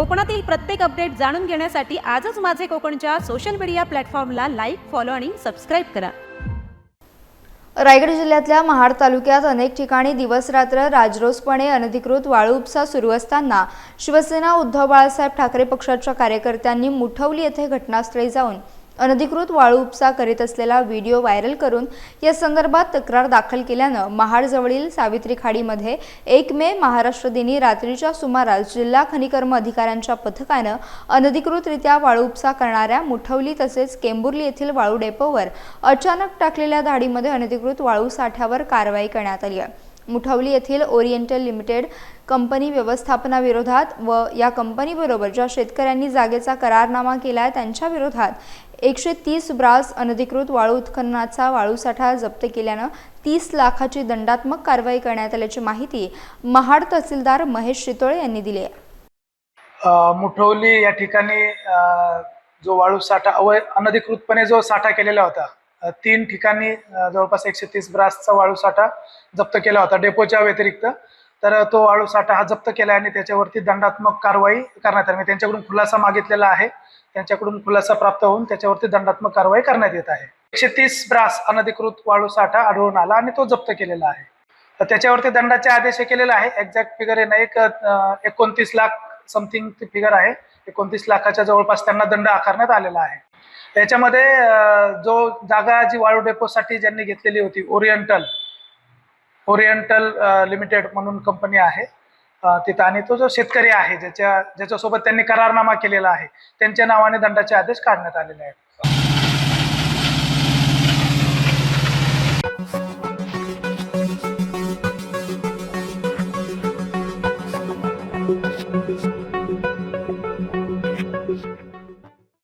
कोकणातील प्रत्येक अपडेट जाणून घेण्यासाठी आजच माझे कोकणच्या सोशल मीडिया प्लॅटफॉर्मला लाईक फॉलो आणि सबस्क्राईब करा. रायगड जिल्ह्यातल्या महाड तालुक्यात अनेक ठिकाणी दिवसरात्र राजरोसपणे अनधिकृत वाळू उपसा सुरू असताना शिवसेना उद्धव बाळासाहेब ठाकरे पक्षाच्या कार्यकर्त्यांनी मुठवली येथे घटनास्थळी जाऊन अनधिकृत वाळू उपसा करीत असलेला व्हिडिओ व्हायरल करून या संदर्भात तक्रार दाखल केल्यानं महाडजवळील सावित्री खाडीमध्ये एक मे महाराष्ट्र दिनी रात्रीच्या सुमारास जिल्हा खनिकर्म अधिकाऱ्यांच्या पथकानं अनधिकृतरित्या वाळू उपसा करणाऱ्या मुठवली तसेच केंबुर्ली येथील वाळू डेपोवर अचानक टाकलेल्या धाडीमध्ये अनधिकृत वाळू साठ्यावर कारवाई करण्यात आली आहे. मुठवली येथील ओरिएंटल लिमिटेड कंपनी व्यवस्थापनाविरोधात व या कंपनीबरोबर ज्या शेतकऱ्यांनी जागेचा करारनामा केला आहे त्यांच्या विरोधात एकशे तीस ब्रास अनधिकृत वाळू उत्खननाचा वाळूसाठा जप्त केल्यानं तीस लाखाची दंडात्मक कारवाई करण्यात आल्याची माहिती महाड तहसीलदार महेश शितोळे यांनी दिली आहे. मुठवली या ठिकाणी जो वाळू साठा अवै अनधिकृतपणे जो साठा केलेला होता तीन ठिकाणी जवळपास एकशे तीस ब्रासचा वाळू साठा जप्त केला होता डेपोच्या व्यतिरिक्त. तर तो वाळू साठा हा जप्त केला आणि त्याच्यावरती दंडात्मक कारवाई करण्यात आली. म्हणजे त्यांच्याकडून खुलासा मागितलेला आहे. त्यांच्याकडून खुलासा प्राप्त होऊन त्याच्यावरती दंडात्मक कारवाई करण्यात येत आहे. एकशे तीस ब्रास अनधिकृत वाळू साठा आढळून आला आणि तो जप्त केलेला आहे. तर त्याच्यावरती दंडाचे आदेश हे केलेले आहे. एक्झॅक्ट फिगर आहे ना एक एकोणतीस लाख समथिंग ती फिगर आहे. एकोणतीस लाखाच्या जवळपास त्यांना दंड आकारण्यात आलेला आहे. त्याच्यामध्ये जो जागा जी वाळू डेपोसाठी ज्यांनी घेतलेली होती ओरिएंटल ओरिएंटल लिमिटेड म्हणून कंपनी आहे. तिथं आणि तो जो शेतकरी आहे ज्याच्या ज्याच्यासोबत त्यांनी करारनामा केलेला आहे त्यांच्या नावाने दंडाचे आदेश काढण्यात आलेले आहेत.